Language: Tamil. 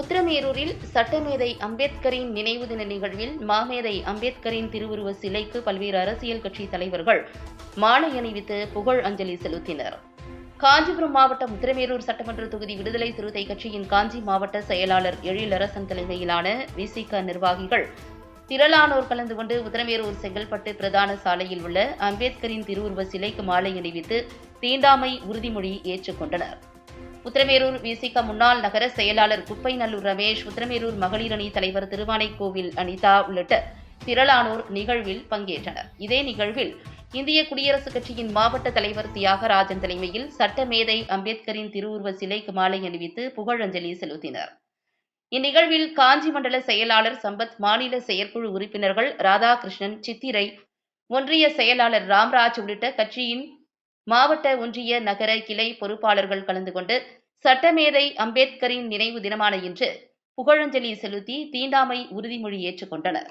உத்திரமேரூரில் சட்டமேதை அம்பேத்கரின் நினைவு தின நிகழ்வில் மாமேதை அம்பேத்கரின் திருவுருவ சிலைக்கு பல்வேறு அரசியல் கட்சி தலைவர்கள் மாலை அணிவித்து புகழ் அஞ்சலி செலுத்தினர். காஞ்சிபுரம் மாவட்டம் உத்திரமேரூர் சட்டமன்ற தொகுதி விடுதலை சிறுத்தை கட்சியின் காஞ்சி மாவட்ட செயலாளர் எழிலரசன் தலைமையிலான விசிக நிர்வாகிகள் திரளானோர் கலந்து கொண்டு உத்திரமேரூர் செங்கல்பட்டு பிரதான சாலையில் உள்ள அம்பேத்கரின் திருவுருவ சிலைக்கு மாலை அணிவித்து தீண்டாமை உறுதிமொழி ஏற்றுக்கொண்டனர். உத்திரமேரூர் விசிக முன்னாள் நகர செயலாளர் குப்பைநல்லூர் ரமேஷ் உத்திரமேரூர் மகளிர் அணி தலைவர் திருவானைக்கோவில் அனிதா உள்ளிட்ட திரளானோர் நிகழ்வில் பங்கேற்றனர். இதே நிகழ்வில் இந்திய குடியரசுக் கட்சியின் மாவட்ட தலைவர் தியாகராஜன் தலைமையில் சட்டமேதை அம்பேத்கரின் திருவுருவ சிலைக்கு மாலை அணிவித்து புகழஞ்சலி செலுத்தினர். இந்நிகழ்வில் காஞ்சி மண்டல செயலாளர் சம்பத் மாநில செயற்குழு உறுப்பினர்கள் ராதாகிருஷ்ணன் சித்திரை ஒன்றிய செயலாளர் ராம்ராஜ் உள்ளிட்ட கட்சியின் மாவட்ட ஒன்றிய நகர கிளை பொறுப்பாளர்கள் கலந்து கொண்டு சட்டமேதை அம்பேத்கரின் நினைவு தினமான இன்று புகழஞ்சலி செலுத்தி தீண்டாமை உறுதிமொழி ஏற்றுக்கொண்டனர்.